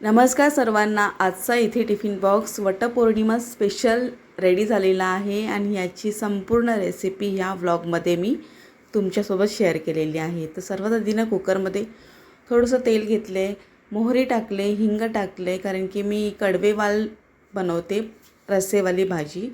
नमस्कार सर्वांना. आजचा इथे tiffin box Vatpournima special ready झालेला आहे आणि याची संपूर्ण रेसिपी ह्या व्लॉगमध्ये मी तुमच्यासोबत शेअर केलेली आहे. तर सर्वात आधी ना कुकरमध्ये थोडंसं तेल घेतले मोहरी टाकले हिंग टाकले कारण की मी कडवेवाल बनवते रस्सेवाली भाजी.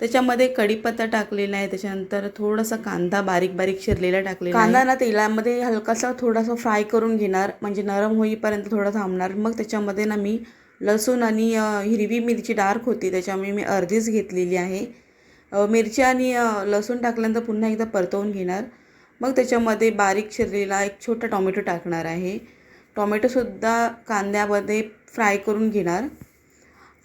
त्याच्यामध्ये कढीपत्ता टाकलेला आहे त्याच्यानंतर थोडासा कांदा बारीक बारीक शिरलेला टाकलेला कांदा ना तेलामध्ये हलकासा थोडासा फ्राय करून घेणार म्हणजे नरम होईपर्यंत थोडा थांबणार. मग त्याच्यामध्ये ना मी लसूण आणि हिरवी मिरची डार्क होती त्याच्यामुळे मी अर्धीच घेतलेली आहे. मिरची आणि लसूण टाकल्यानंतर पुन्हा एकदा परतवून घेणार. मग त्याच्यामध्ये बारीक शिरलेला एक छोटा टॉमॅटो टाकणार आहे. टॉमॅटोसुद्धा कांद्यामध्ये फ्राय करून घेणार.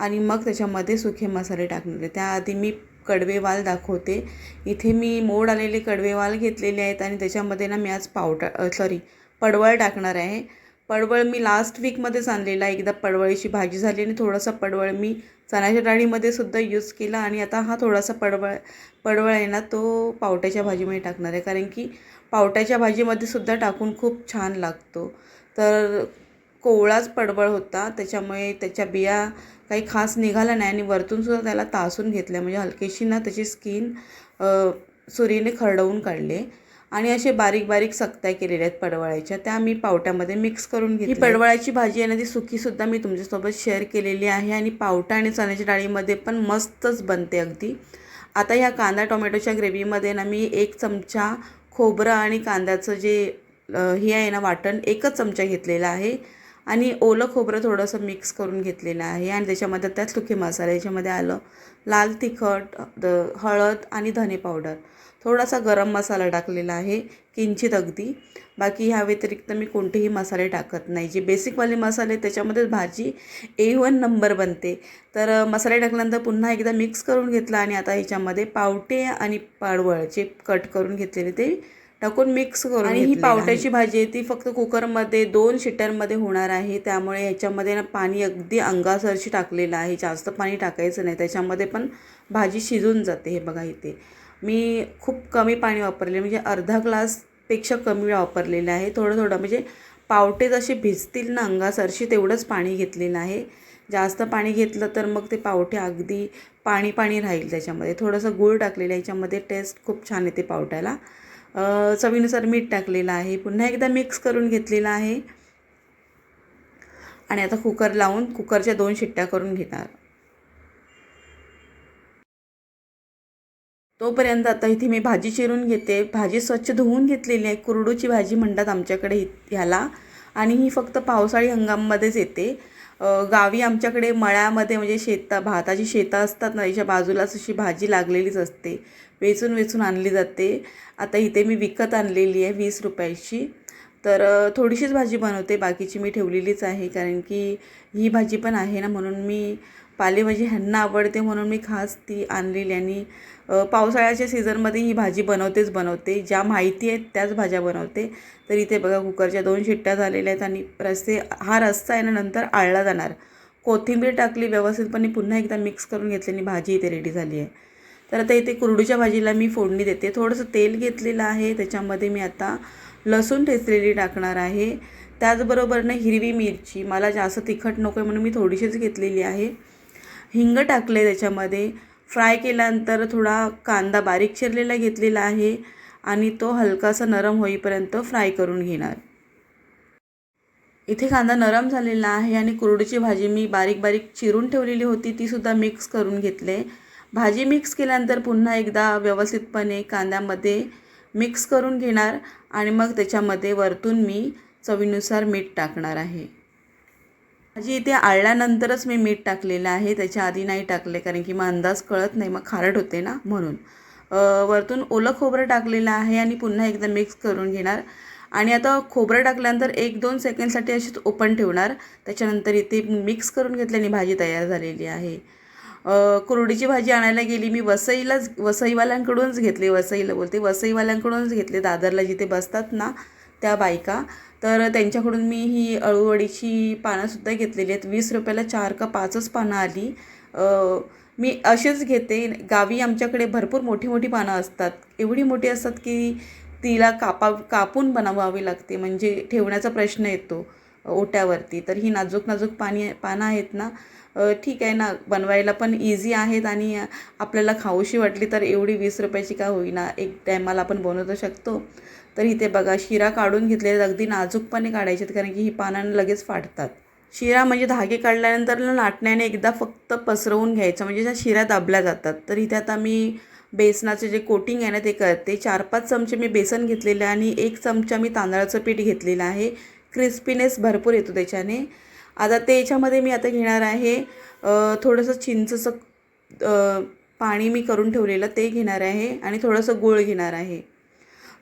आणि मग त्याच्यामध्ये सुखे मसाले टाकणार आहे त्याआधी मी कडवेवाल दाखवते. इथे मी मोड आलेले कडवेवाल घेतलेले आहेत आणि त्याच्यामध्ये ना मी आज पावटा सॉरी पडवळ टाकणार आहे. पडवळ मी लास्ट वीकमध्येच आणलेला आहे. एकदा पडवळीची भाजी झाली आणि थोडासा पडवळ मी चण्याच्या डाळीमध्ये सुद्धा यूज केला आणि आता हा थोडासा पडवळ पडवळ आहे ना तो पावट्याच्या भाजीमध्ये टाकणार आहे. कारण की पावट्याच्या भाजीमध्ये सुद्धा टाकून खूप छान लागतो. तर कोवळाच पडवळ होता. त्याच्यामुळे त्याच्या बिया काही खास निघाल्या नाही आणि वरतून सुद्धा त्याला तासून घेतल्या. म्हणजे हलकीशी ना त्याची स्किन सुरीने खरडवून काढले आणि असे बारीक बारीक सक्त्या केलेल्या आहेत पडवळाच्या त्या मी पावट्यामध्ये मिक्स करून घेतली ही पडवळाची भाजी आहे ना ती सुकीसुद्धा मी तुमच्यासोबत शेअर केलेली आहे आणि पावटा आणि चण्याच्या डाळीमध्ये पण मस्तच बनते अगदी. आता ह्या कांदा टोमॅटोच्या ग्रेव्हीमध्ये ना मी एक चमचा खोबरं आणि कांद्याचं जे हे आहे ना वाटण एकच चमचा घेतलेला आहे. आणि ओलं खोबरं थोडंसं मिक्स करून घेतलेलं आहे. आणि त्याच्यामध्ये त्यात सुके मसाले याच्यामध्ये आलं लाल तिखट द हळद आणि धने पावडर थोडासा गरम मसाला टाकलेला आहे किंचित अगदी. बाकी ह्या व्यतिरिक्त मी कोणतेही मसाले टाकत नाही. जे बेसिकवाले मसाले त्याच्यामध्ये भाजी ए वन नंबर बनते. तर मसाले टाकल्यानंतर पुन्हा एकदा मिक्स करून घेतला आणि आता ह्याच्यामध्ये पावटे आणि पाडवळचे कट करून घेतलेले ते टाकून मिक्स करून आणि ही पावट्याची भाजी आहे ती फक्त कुकरमध्ये दोन शिट्ट्यांमध्ये होणार आहे. त्यामुळे ह्याच्यामध्ये ना पाणी अगदी अंगासरशी टाकलेलं आहे. जास्त पाणी टाकायचं नाही. त्याच्यामध्ये पण भाजी शिजून जाते हे बघा इथे. मी खूप कमी पाणी वापरले म्हणजे अर्धा ग्लासपेक्षा कमी वापरलेलं आहे. थोडं थोडं म्हणजे पावटे जसे भिजतील ना अंगासरशी तेवढंच पाणी घेतलेलं आहे. जास्त पाणी घेतलं तर मग ते पावटे अगदी पाणी पाणी राहील त्याच्यामध्ये. थोडंसं गूळ टाकलेलं आहे. याच्यामध्ये टेस्ट खूप छान येते पावट्याला. चवीनुसार मीठ टाकलेलं आहे. पुन्हा एकदा मिक्स करून घेतलेलं आहे. आणि आता कुकर लावून कुकरच्या दोन शिट्ट्या करून घेणार. तोपर्यंत आता इथे मी भाजी चिरून घेते. भाजी स्वच्छ धुवून घेतलेली आहे. कुरडूची भाजी म्हणतात आमच्याकडे ह्याला. आणि ही फक्त पावसाळी हंगामामध्येच येते. गावी आमच्याकडे मळ्यामध्ये म्हणजे शेता भाताची शेतं असतात ना याच्या बाजूलाच अशी भाजी लागलेलीच असते. वेचून वेचून आणली जाते. आता इथे मी विकत आणलेली आहे वीस रुपयाची. तर थोडीशीच भाजी बनवते. बाकीची मी ठेवलेलीच आहे. कारण की ही भाजी पण आहे ना म्हणून मी पालेभाजी म्हणजे ह्यांना आवडते म्हणून मी खास ती आणलेली आणि पावसाळ्याच्या सीझनमध्ये ही भाजी बनवतेच बनवते. ज्या माहिती आहेत त्याच भाज्या बनवते. तर इथे बघा कुकरच्या दोन शिट्ट्या झालेल्या आहेत आणि रस्ते हा रस्सा आहे ना नंतर आळला जाणार. कोथिंबीर टाकली व्यवस्थितपणे पुन्हा एकदा मिक्स करून घेतल्याने भाजी इथे रेडी झाली आहे. तर आता इथे कुरडूच्या भाजीला मी फोडणी देते. थोडंसं तेल घेतलेलं आहे. त्याच्यामध्ये मी आता लसूण ठेचलेली टाकणार आहे. त्याचबरोबर ना हिरवी मिरची. मला जास्त तिखट नको आहे म्हणून मी थोडीशीच घेतलेली आहे. हिंग टाकले त्याच्यामध्ये. फ्राय केल्यानंतर थोडा कांदा बारीक चिरलेला घेतलेला आहे आणि तो हलकासा नरम होईपर्यंत फ्राय करून घेणार. इथे कांदा नरम झालेला आहे आणि कुरडूची भाजी मी बारीक बारीक चिरून ठेवलेली होती. तीसुद्धा मिक्स करून घेतले. भाजी मिक्स केल्यानंतर पुन्हा एकदा व्यवस्थितपणे कांद्यामध्ये मिक्स करून घेणार आणि मग त्याच्यामध्ये वरतून मी चवीनुसार मीठ टाकणार आहे. भाजी इथे आळल्यानंतरच मी मीठ टाकलेलं आहे. त्याच्या आधी नाही टाकले कारण की मग अंदाज कळत नाही मग खारट होते ना म्हणून. वरतून ओलं खोबरं टाकलेलं आहे आणि पुन्हा एकदा मिक्स करून घेणार. आणि आता खोबरं टाकल्यानंतर एक दोन सेकंडसाठी अशीच ओपन ठेवणार. त्याच्यानंतर इथे मिक्स करून घेतल्याने भाजी तयार झालेली आहे. कुरडीची भाजी आणायला गेली मी वसईलाच वसईवाल्यांकडूनच घेतली वसईला बोलते वसईवाल्यांकडूनच घेतले दादरला जिथे बसतात ना त्या बायका. तर त्यांच्याकडून मी ही अळूवडीची पानंसुद्धा घेतलेली आहेत. वीस रुपयाला चार का पाचच पानं आली. मी असेच घेते. गावी आमच्याकडे भरपूर मोठी मोठी पानं असतात. एवढी मोठी असतात की तिला कापा कापून बनवावी लागते. म्हणजे ठेवण्याचा प्रश्न येतो ओट्यावरती. तर ही नाजूक नाजूक पाणी पानं आहेत ना ठीक आहे ना बनवायला पण इझी आहेत आणि आपल्याला खाऊशी वाटली तर एवढी वीस रुपयाची का होईना एक टायमाला आपण बनवू शकतो. तर इथे बघा शिरा काढून घेतलेले अगदी नाजूकपणे काढायचे कारण की ही पानांना लगेच फाटतात. शिरा म्हणजे धागे काढल्यानंतर ना लाटण्याने एकदा फक्त पसरवून घ्यायचं म्हणजे ज्या शिरा दाबल्या जातात. तर इथे आता मी बेसनाचे जे कोटिंग आहे ना ते करते चार पाच चमचे मी बेसन घेतलेले आहे आणि एक चमचा मी तांदळाचं पीठ घेतलेलं आहे. क्रिस्पीनेस भरपूर येतो त्याच्याने. आता ते याच्यामध्ये मी आता घेणार आहे थोडंसं चिंचचं पाणी मी करून ठेवलेलं ते घेणार आहे आणि थोडंसं गूळ घेणार आहे.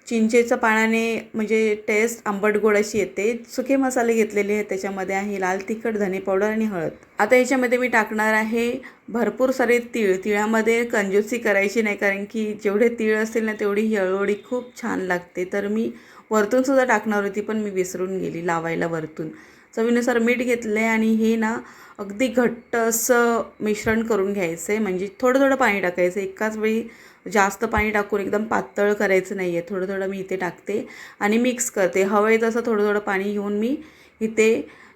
चिंचेचं पाण्याने म्हणजे टेस्ट आंबट गोड अशी येते. सुके मसाले घेतलेले आहेत त्याच्यामध्ये आहे लाल तिखट धने पावडर आणि हळद. आता याच्यामध्ये मी टाकणार आहे भरपूर सारे तीळ. तिळामध्ये कंजूसी करायची नाही कारण की जेवढे तीळ असतील ना तेवढी ही हळूहळी खूप छान लागते. तर मी वरतूनसुद्धा टाकणार होती पण मी विसरून गेली लावायला वरतून. चवीनुसार मीठ घेतलं आहे आणि हे ना अगदी घट्ट असं मिश्रण करून घ्यायचं आहे म्हणजे थोडं थोडं पाणी टाकायचं एकाच वेळी जास्त पाणी टाकून एकदम पातळ करायचं नाही आहे थोडं थोडं मी इथे टाकते आणि मिक्स करते. हवं आहे तसं थोडं थोडं पाणी घेऊन मी इथे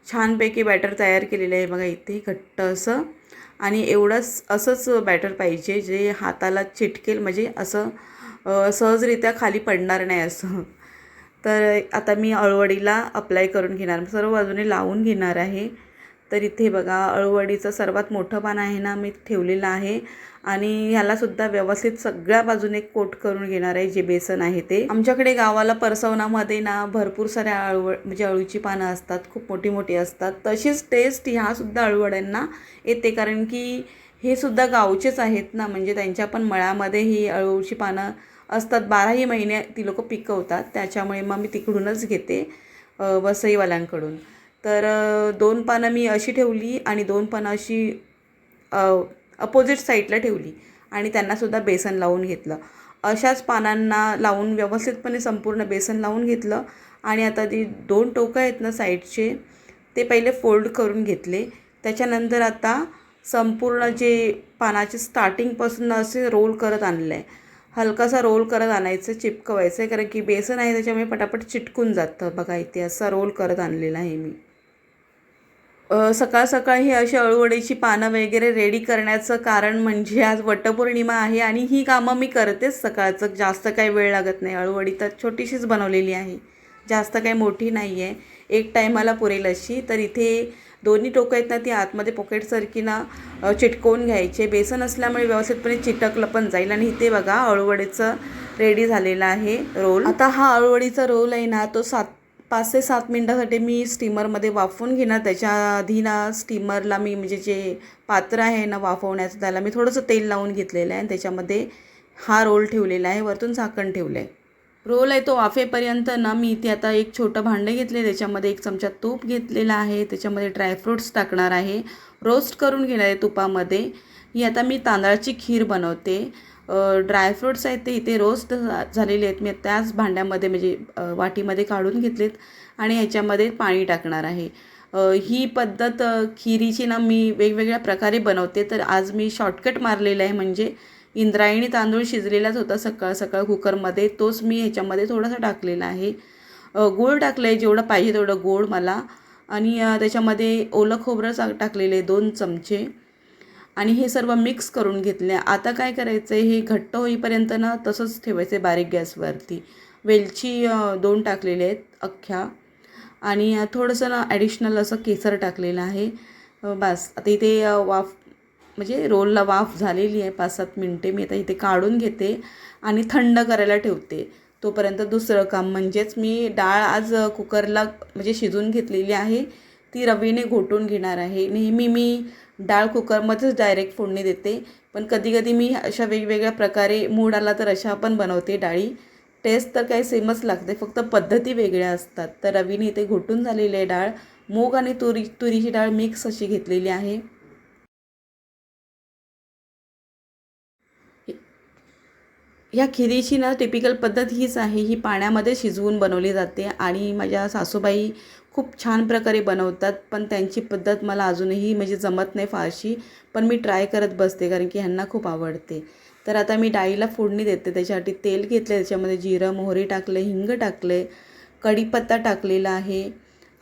छानपैकी बॅटर तयार केलेलं आहे. बघा इथे घट्ट असं. आणि एवढंच असंच बॅटर पाहिजे जे हाताला चिटकेल. म्हणजे असं सहजरित्या खाली पडणार नाही असं. तर आता मी अळवडीला अप्लाय करून घेणार. सर्व बाजूने लावून घेणार आहे. तर इथे बघा अळवडीचं सर्वात मोठं पान आहे ना मी ठेवलेलं आहे. आणि ह्यालासुद्धा व्यवस्थित सगळ्या बाजूने कोट करून घेणार आहे जे बेसन आहे ते. आमच्याकडे गावाला परसवनामध्ये ना भरपूर साऱ्या अळवड म्हणजे अळूची पानं असतात खूप मोठी मोठी असतात. तशीच टेस्ट ह्यासुद्धा अळवड्यांना येते. कारण की हे सुद्धा गावचेच आहेत ना म्हणजे त्यांच्या पण मळ्यामध्ये ही अळूची पानं असतात. बाराही महिने ती लोक पिकवतात. त्याच्यामुळे मग मी तिकडूनच घेते वसईवाल्यांकडून. तर दोन पानं मी अशी ठेवली आणि दोन पानं अशी अपोजिट साईडला ठेवली आणि त्यांनासुद्धा बेसन लावून घेतलं. अशाच पानांना लावून व्यवस्थितपणे संपूर्ण बेसन लावून घेतलं आणि आता ती दोन टोकं आहेत ना साईडचे ते पहिले फोल्ड करून घेतले. त्याच्यानंतर आता संपूर्ण जे पानाचे स्टार्टिंगपासून असे रोल करत आणलं आहे हलकासा रोल करत आणायचं चिपकवायचं आहे कारण की बेसन आहे त्याच्यामुळे पटापट चिटकून जातं. बघा इथे असा रोल करत आणलेला आहे मी. सकाळ सकाळ ही अशी अळूवडीची पानं वगैरे रेडी करण्याचं कारण म्हणजे आज वटपौर्णिमा आहे आणि ही कामं मी करतेच सकाळचं. जास्त काही वेळ लागत नाही. अळूवडी तर छोटीशीच बनवलेली आहे. जास्त काही मोठी नाही आहे एक टायमाला पुरेल अशी. तर इथे दोन्ही टोकं आहेत ना ती आतमध्ये पॉकेटसारखी ना चिटकवून घ्यायचे. बेसन असल्यामुळे व्यवस्थितपणे चिटकलं पण जाईल. आणि इथे बघा अळूवडीचं रेडी झालेला आहे रोल आता हा अळूवडीचा रोल आहे ना तो सात पाच ते सात मिनटासाठी मी स्टीमरमध्ये वाफवून घेणार. त्याच्या आधी ना स्टीमरला मी म्हणजे जे पात्र आहे ना वाफवण्याचं त्याला मी थोडंसं तेल लावून घेतलेलं आहे. आणि त्याच्यामध्ये हा रोल ठेवलेला आहे. वरतून झाकण ठेवलं आहे रोल आहे तो वाफेपर्यंत ना मी इथे आता एक छोटं भांडं घेतले त्याच्यामध्ये एक चमचा तूप घेतलेला आहे त्याच्यामध्ये ड्रायफ्रूट्स टाकणार आहे. रोस्ट करून घेणार आहे तुपामध्ये. ही आता मी तांदळाची खीर बनवते. ड्रायफ्रूट्स आहेत ते इथे रोस्ट झालेले आहेत. मी त्याच भांड्यामध्ये म्हणजे वाटीमध्ये काढून घेतलेत आणि ह्याच्यामध्ये पाणी टाकणार आहे. ही पद्धत खिरीची ना मी वेगवेगळ्या प्रकारे बनवते. तर आज मी शॉर्टकट मारलेलं आहे म्हणजे इंद्रायणी तांदूळ शिजलेलाच होता सकाळ सकाळ कुकरमध्ये. तोच मी ह्याच्यामध्ये थोडासा टाकलेला आहे. गूळ टाकलं आहे जेवढं पाहिजे तेवढं गोड मला. आणि त्याच्यामध्ये ओलं खोबरं चा टाकलेले आहे दोन चमचे. आणि हे सर्व मिक्स करून घेतले आता काय करायचं आहे हे घट्ट होईपर्यंत ना तसंच ठेवायचं आहे बारीक गॅसवरती. वेलची दोन टाकलेले आहेत अख्ख्या. आणि थोडंसं ना ॲडिशनल असं केसर टाकलेलं आहे. बस. आता इथे वाफ म्हणजे रोलला वाफ झालेली आहे पाच सात मिनटे मी आता इथे काढून घेते आणि थंड करायला ठेवते. तोपर्यंत दुसरं काम म्हणजेच मी डाळ आज कुकरला म्हणजे शिजून घेतलेली आहे ती रवीने घोटून घेणार आहे. नेहमी मी डाळ कुकरमध्येच डायरेक्ट फोडणी देते पण कधी कधी मी अशा वेगवेगळ्या प्रकारे मूड आला तर अशा पण बनवते डाळी. टेस्ट तर काही सेमच लागते फक्त पद्धती वेगळ्या असतात. तर रवीने इथे घोटून झालेली आहे डाळ. मूग आणि तुरी तुरीची डाळ मिक्स अशी घेतलेली आहे. ह्या खिरीची ना टिपिकल पद्धत हीच आहे. ही पाण्यामध्ये शिजवून बनवली जाते आणि माझ्या सासूबाई खूप छान प्रकारे बनवतात पण त्यांची पद्धत मला अजूनही म्हणजे जमत नाही फारशी. पण मी ट्राय करत बसते कारण की ह्यांना खूप आवडते. तर आता मी डाळीला फोडणी देते. त्याच्यासाठी तेल घेतलं त्याच्यामध्ये जिरं मोहरी टाकलं हिंग टाकले कढीपत्ता टाकलेला आहे.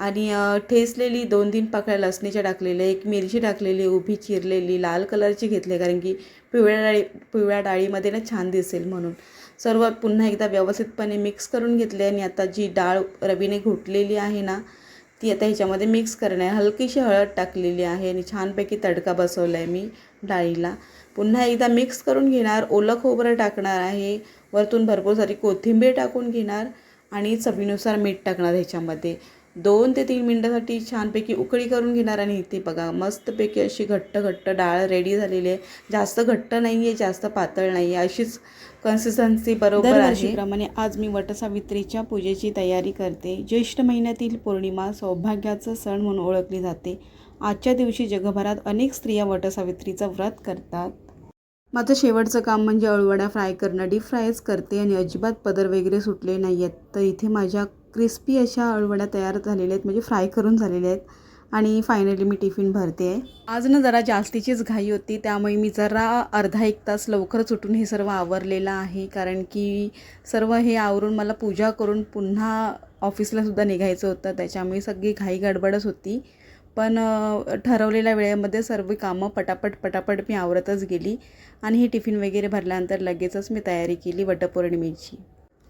आणि ठेसलेली दोन तीन पाकळ्या लसणीच्या टाकलेल्या एक मिरची टाकलेली उभी चिरलेली लाल कलरची घेतली कारण की पिवळ्या डाळी पिवळ्या डाळीमध्ये ना छान दिसेल म्हणून. सर्व पुन्हा एकदा व्यवस्थितपणे मिक्स करून घेतले आणि आता जी डाळ रवीने घोटलेली आहे ना ती आता ह्याच्यामध्ये मिक्स करणार आहे. हलकीशी हळद टाकलेली आहे आणि छानपैकी तडका बसवला आहे मी डाळीला. पुन्हा एकदा मिक्स करून घेणार ओलं खोबरं टाकणार आहे. वरतून भरपूर सारी कोथिंबीर टाकून घेणार आणि चवीनुसार मीठ टाकणार ह्याच्यामध्ये. दोन ते तीन मिनटासाठी छानपैकी उकळी करून घेणार आणि इथे बघा मस्तपैकी अशी घट्ट घट्ट डाळ रेडी झालेली आहे. जास्त घट्ट नाही आहे जास्त पातळ नाही आहे अशीच कन्सिस्टन्सी बरोबर आहे. प्रमाणे आज मी वटसावित्रीच्या पूजेची तयारी करते. ज्येष्ठ महिन्यातील पौर्णिमा सौभाग्याचा सण म्हणून ओळखली जाते. आजच्या दिवशी जगभरात अनेक स्त्रिया वटसावित्रीचं व्रत करतात. माझं शेवटचं काम म्हणजे अळवड्या फ्राय करणं. डीप फ्रायच करते आणि अजिबात पदर वगैरे सुटले नाही आहेत तर इथे माझ्या क्रिस्पी अशा अळवड्या तयार झालेल्या आहेत म्हणजे फ्राय करून झालेल्या आहेत. आणि फायनली मी टिफिन भरते. आहे आज ना जरा जास्तीचीच घाई होती त्यामुळे मी जरा अर्धा एक तास लवकरच उठून हे सर्व आवरलेलं आहे. कारण की सर्व हे आवरून मला पूजा करून पुन्हा ऑफिसला सुद्धा निघायचं होतं त्याच्यामुळे सगळी घाई गडबडच होती. पण ठरवलेल्या वेळेमध्ये सर्व कामं पटापट पटापट मी आवरतच गेली. आणि हे टिफिन वगैरे भरल्यानंतर लगेचच मी तयारी केली वटपौर्णिमेची.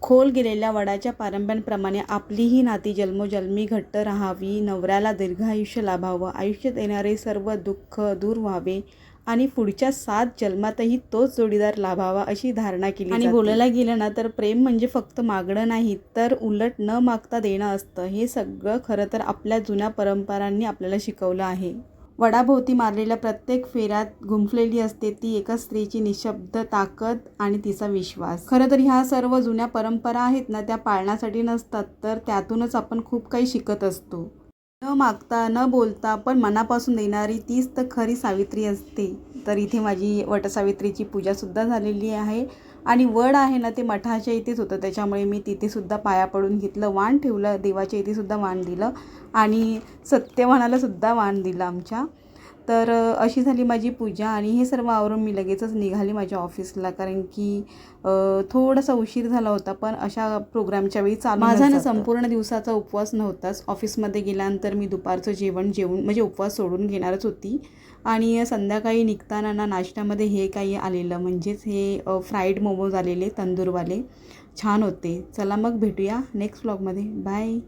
खोल गेलेल्या वडाच्या पारंब्यांप्रमाणे आपलीही नाती जन्मोजन्मी घट्ट राहावी नवऱ्याला दीर्घायुष्य लाभावं आयुष्यात येणारे सर्व दुःख दूर व्हावे आणि पुढच्या सात जन्मातही तोच जोडीदार लाभावा अशी धारणा केली आणि बोलायला गेलं ना तर प्रेम म्हणजे फक्त मागणं नाही तर उलट न मागता देणं असतं. हे सगळं खरं तर आपल्या जुन्या परंपरांनी आपल्याला शिकवलं आहे. वडाभोवती मारलेल्या प्रत्येक फेऱ्यात गुंफलेली असते ती एका स्त्रीची निशब्द ताकद आणि तिचा विश्वास. खरं तर ह्या सर्व जुन्या परंपरा आहेत ना त्या पाळण्यासाठी नसतात तर त्यातूनच आपण खूप काही शिकत असतो. न मागता न बोलता पण मनापासून देणारी तीच तर खरी सावित्री असते. तर इथे माझी वटसावित्रीची पूजासुद्धा झालेली आहे. आणि वड आहे ना ते मठाच्या इथेच होतं. त्याच्यामुळे मी तिथेसुद्धा पाया पडून घेतलं वाण ठेवलं देवाच्या इथेसुद्धा वाण दिलं आणि सत्यवानालासुद्धा वाण दिलं आमच्या. तर अशी झाली माझी पूजा आणि हे सर्व आवरून मी लगेचच निघाली माझ्या ऑफिसला कारण की थोडासा उशीर झाला होता पण अशा प्रोग्रामच्या वेळी चालू माझा ना संपूर्ण दिवसाचा उपवास नव्हताच. ऑफिसमध्ये गेल्यानंतर मी दुपारचं जेवण जेवून म्हणजे उपवास सोडून घेणारच होती. आणि संध्याकाळी निघताना ना नाश्त्यामध्ये हे काही आलेलं म्हणजेच हे फ्राईड मोमोज आलेले तंदूरवाले. छान होते. चला मग भेटूया नेक्स्ट ब्लॉगमध्ये बाय.